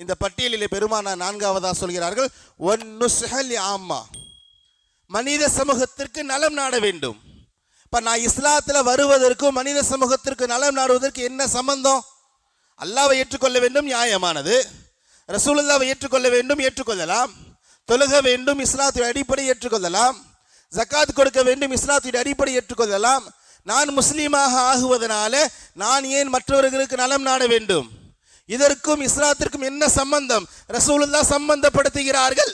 இந்த பட்டியலிலே பெருமானா நான்காவதா சொல்கிறார்கள் ஒன்னு நுஸ்ஹல் மனித சமூகத்திற்கு நலம் நாட வேண்டும். இப்போ நான் இஸ்லாத்தில் வருவதற்கும் மனித சமூகத்திற்கு நலம் நாடுவதற்கு என்ன சம்பந்தம்? அல்லாவை ஏற்றுக்கொள்ள வேண்டும் நியாயமானது. ரசூலுல்லாவை ஏற்றுக்கொள்ள வேண்டும் ஏற்றுக்கொள்ளலாம். தொழுக வேண்டும் இஸ்லாத்துடைய அடிப்படை ஏற்றுக்கொள்ளலாம். ஜக்காத் கொடுக்க வேண்டும் இஸ்லாத்துடைய அடிப்படை ஏற்றுக்கொள்ளலாம். நான் முஸ்லீமாக ஆகுவதனால நான் ஏன் மற்றவர்களுக்கு நலம் நாட வேண்டும்? இதற்கும் இஸ்லாத்திற்கும் என்ன சம்பந்தம்? ரசூலுல்லா சம்பந்தப்படுத்துகிறார்கள்.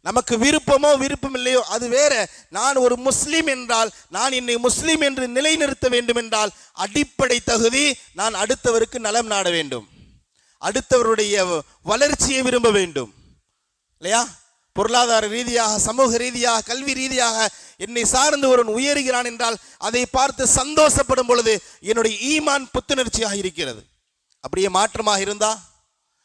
நமக்கு விருப்பமோ விருப்பம் இல்லையோ அது வேற. நான் ஒரு முஸ்லீம் என்றால் நான் என்னை முஸ்லீம் என்று நிலைநிறுத்த வேண்டும் என்றால் அடிப்படை தகுதி நான் அடுத்தவருக்கு நலம் நாட வேண்டும். அடுத்தவருடைய வளர்ச்சியை விரும்ப வேண்டும். இல்லையா? பொருளாதார ரீதியாக சமூக ரீதியாக கல்வி ரீதியாக என்னை சார்ந்து ஒருவன் உயர்கிறான் என்றால் அதை பார்த்து சந்தோஷப்படும் பொழுது என்னுடைய ஈமான் புத்துணர்ச்சியாக இருக்கிறது. அப்படியே மாற்றமாக இருந்தா?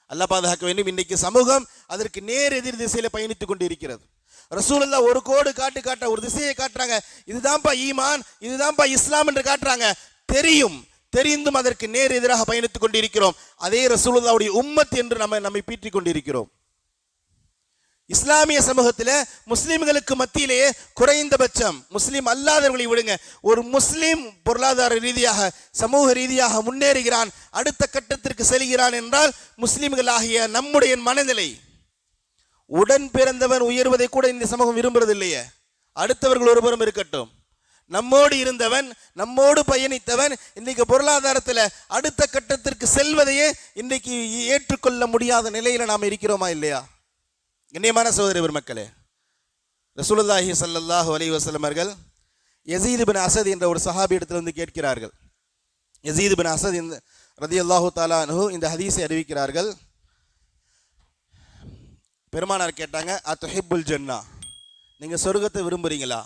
அல்லாஹ் பாதுகாக்க வேண்டும். இன்றைக்கு சமூகம் அதற்கு நேர் எதிர் திசையில் பயணித்துக் கொண்டு இருக்கிறது ரசூலுல்லாஹ் ஒரு கோடு காட்டு காட்ட ஒரு திசையை காட்டுறாங்க. இதுதான்ப்பா ஈமான் இதுதான்ப்பா இஸ்லாம் என்று காட்டுறாங்க. தெரியும் தெரிந்தும் அதற்கு நேர் எதிராக பயணித்துக் கொண்டிருக்கிறோம். அதே ரசூலுல்லாவுடைய உம்மத் என்று நம்ம நம்மை பீற்றிக் கொண்டிருக்கிறோம். இஸ்லாமிய சமூகத்தில் முஸ்லீம்களுக்கு மத்தியிலேயே குறைந்தபட்சம் முஸ்லீம் அல்லாதவர்களை விடுங்க. ஒரு முஸ்லீம் பொருளாதார ரீதியாக சமூக ரீதியாக முன்னேறுகிறான் அடுத்த கட்டத்திற்கு செல்கிறான் என்றால் முஸ்லீம்களாகிய நம்முடைய மனநிலை உடன் பிறந்தவன் உயர்வதை கூட இந்த சமூகம் விரும்புறது இல்லையே அடுத்தவர்கள் ஒருபுறம் இருக்கட்டும். நம்மோடு இருந்தவன் நம்மோடு பயணித்தவன் இன்னைக்கு பொருளாதாரத்தில் அடுத்த கட்டத்திற்கு செல்வதையே இன்னைக்கு ஏற்றுக்கொள்ள முடியாத நிலையில் நாம் இருக்கிறோமா இல்லையா? கண்ணியமான சகோதரி பெருமக்களே ரசூலுல்லாஹி சல்லாஹூ அலி வசலமர்கள் யசீது பின் அசத் என்ற ஒரு சஹாபி இடத்துல வந்து கேட்கிறார்கள். யசீது பின் அசத் இந்த ரதியல்லாஹு தாலா அன்ஹு இந்த ஹதீஸை அறிவிக்கிறார்கள். பெருமானார் கேட்டாங்க அத்துஹிப்புல் ஜன்னா நீங்கள் சொர்க்கத்தை விரும்புகிறீங்களா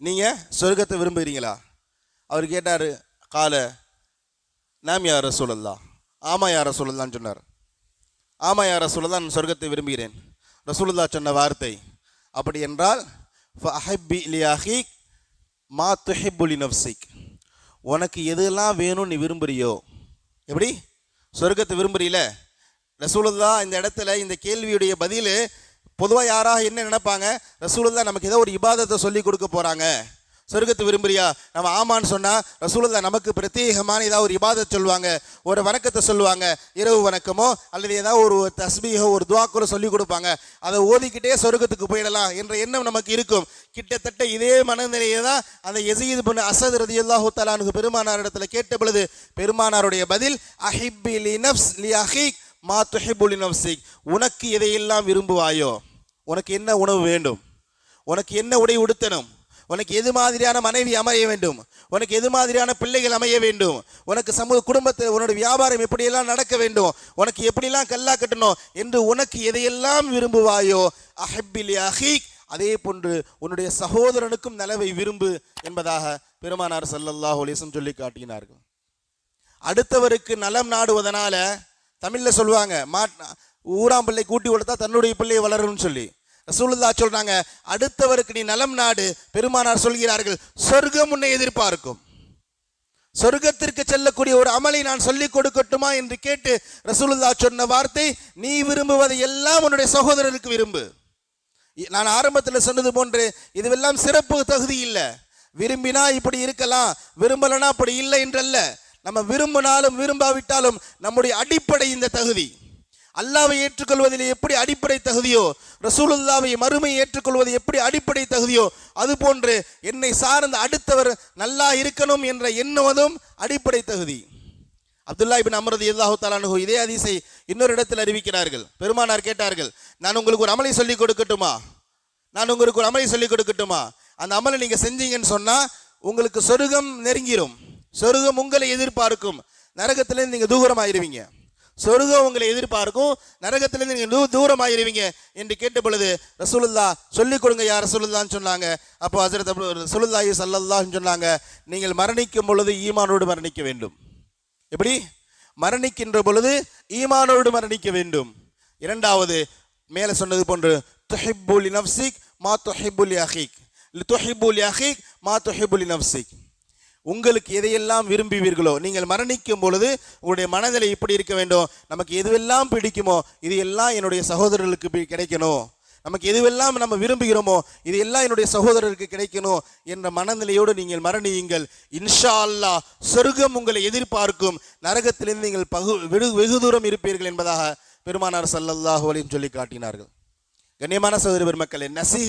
நீங்கள் சொர்க்கத்தை விரும்புகிறீங்களா அவர் கேட்டார் கால நாம் யார் ரசூலல்லா ஆமா யார ரசூலல்லான்னு சொன்னார். ஆமாம் யார் ரசூலல்லா நான் சொர்க்கத்தை விரும்புகிறேன். ரசூலுல்லா சொன்ன வார்த்தை அப்படி என்றால் ஃபஹப்பி லியாஹிக் மா துஹிபுலி நப்சிக் உனக்கு எதெல்லாம் வேணும் நீ விரும்புறியோ எப்படி? சொர்க்கத்தை விரும்புறீல? ரசூலுல்லா இந்த இடத்துல இந்த கேள்வியுடைய பதில் பொதுவாக யாராக என்ன நினைப்பாங்க? ரசூலுல்லா நமக்கு ஏதோ ஒரு இபாதத்தை சொல்லி கொடுக்க போகிறாங்க சொர்க்கத்தை விரும்புறியா? நம்ம ஆமான்னு சொன்னால் ரசூலுல்லா நமக்கு பிரத்யேகமான ஏதாவது ஒரு இபாதத் சொல்லுவாங்க ஒரு வணக்கத்தை சொல்லுவாங்க இரவு வணக்கமோ அல்லது ஏதாவது ஒரு தஸ்பீகோ ஒரு துவாக்குறோ சொல்லி கொடுப்பாங்க. அதை ஓதிக்கிட்டே சொர்க்கத்துக்கு போயிடலாம் என்ற எண்ணம் நமக்கு இருக்கும். கிட்டத்தட்ட இதே மனநிலையை தான் அந்த எசீது பண்ண அசத் ரதி அல்லாஹு தலானுக்கு பெருமானார் இடத்துல கேட்ட பொழுது பெருமானாருடைய பதில் அஹிப்பி லி நப்ஸ் லி அஹீக் மா துஹிபுலி நப்சிக் உனக்கு எதையெல்லாம் விரும்புவாயோ உனக்கு என்ன உணவு வேண்டும்? உனக்கு என்ன உடை உடுத்தணும்? உனக்கு எது மாதிரியான மனைவி அமைய வேண்டும்? உனக்கு எது மாதிரியான பிள்ளைகள் அமைய வேண்டும்? உனக்கு சமூக குடும்பத்தில் உன்னோட வியாபாரம் எப்படியெல்லாம் நடக்க வேண்டும்? உனக்கு எப்படியெல்லாம் கல்லா கட்டணும்? என்று உனக்கு எதையெல்லாம் விரும்புவாயோ அஹப்பிலி அஹீக் அதே போன்று உன்னுடைய சகோதரனுக்கும் நலவை விரும்பு என்பதாக பெருமானார் ஸல்லல்லாஹு சொல்லி காட்டினார்கள். அடுத்தவருக்கு நலம் நாடுவதனால தமிழில் சொல்லுவாங்க மாட் ஊராம் பிள்ளை கூட்டி கொடுத்தா தன்னுடைய பிள்ளையை வளரும்னு சொல்லி. ரசூலுல்லா சொல்றாங்க அடுத்தவருக்கு நீ நலம் நாடு. பெருமானார் சொல்கிறார்கள் சொர்க்கம் உன்னை எதிர்பார்க்கும். சொர்க்கத்திற்கு செல்லக்கூடிய ஒரு அமலை நான் சொல்லிக் கொடுக்கட்டுமா? என்று கேட்டு ரசூலுல்லா சொன்ன வார்த்தை நீ விரும்புவதை எல்லாம் உன்னுடைய சகோதரருக்கு விரும்பு. நான் ஆரம்பத்தில் சொன்னது போன்று இதுவெல்லாம் சிறப்பு தகுதி இல்லை. விரும்பினா இப்படி இருக்கலாம் விரும்பலனா அப்படி இல்லை என்றல்ல. நம்ம விரும்பினாலும் விரும்பாவிட்டாலும் நம்முடைய அடிப்படை இந்த தகுதி. அல்லாவை ஏற்றுக்கொள்வதில் எப்படி அடிப்படை தகுதியோ ரசூலுல்லாவை மறுமை ஏற்றுக்கொள்வது எப்படி அடிப்படை தகுதியோ அதுபோன்று என்னை சார்ந்த அடுத்தவர் நல்லா இருக்கணும் என்ற எண்ணுவதும் அடிப்படை தகுதி. அப்துல்லா இபின் அமரது இல்லாஹு தாலானு இதே அதிசை இன்னொரு இடத்தில் அறிவிக்கிறார்கள். பெருமானார் கேட்டார்கள் நான் உங்களுக்கு ஒரு அமலை சொல்லிக் கொடுக்கட்டுமா? நான் உங்களுக்கு ஒரு அமலை சொல்லிக் கொடுக்கட்டுமா? அந்த அமலை நீங்கள் செஞ்சீங்கன்னு சொன்னால் உங்களுக்கு சொருகம் நெருங்கிரும். சொருகம் உங்களை எதிர்பார்க்கும். நரகத்திலிருந்து நீங்க தூரமாயிருவீங்க. சொருகம் உங்களை எதிர்பார்க்கும். நரகத்திலிருந்து நீங்கள் தூ தூரமாயிருவீங்க என்று கேட்ட பொழுது ரசூலுல்லா சொல்லிக் கொடுங்க யார் ரசூலுல்லான்னு சொன்னாங்க. அப்போ ஹசரத் ரசூலுல்லாஹி சல்லல்லான்னு சொன்னாங்க நீங்கள் மரணிக்கும் பொழுது ஈமானோடு மரணிக்க வேண்டும். எப்படி? மரணிக்கின்ற பொழுது ஈமானோடு மரணிக்க வேண்டும். இரண்டாவது மேலே சொன்னது போன்று துஹிப்புலி நப்சிக் மா துஹிப்புலி அஹீக். துஹிப்புலி அஹீக் மா துஹிப்புலி நப்சிக் உங்களுக்கு எதையெல்லாம் விரும்புவீர்களோ நீங்கள் மரணிக்கும் பொழுது உங்களுடைய மனதில் இப்படி இருக்க வேண்டும். நமக்கு எதுவெல்லாம் பிடிக்குமோ இது எல்லாம் என்னுடைய சகோதரர்களுக்கு கிடைக்கணும். நமக்கு எதுவெல்லாம் நம்ம விரும்புகிறோமோ இது எல்லாம் என்னுடைய சகோதரருக்கு கிடைக்கணும் என்ற மனநிலையோடு நீங்கள் மரணியுங்கள். இன்ஷா அல்லாஹ் சொர்க்கம் உங்களை எதிர்பார்க்கும். நரகத்திலிருந்து நீங்கள் பகு வெகு வெகு தூரம் இருப்பீர்கள் என்பதாக பெருமானார் சல்லல்லாஹு அலையும் சொல்லி காட்டினார்கள். கண்ணியமான சகோதரி பெருமக்களை நசி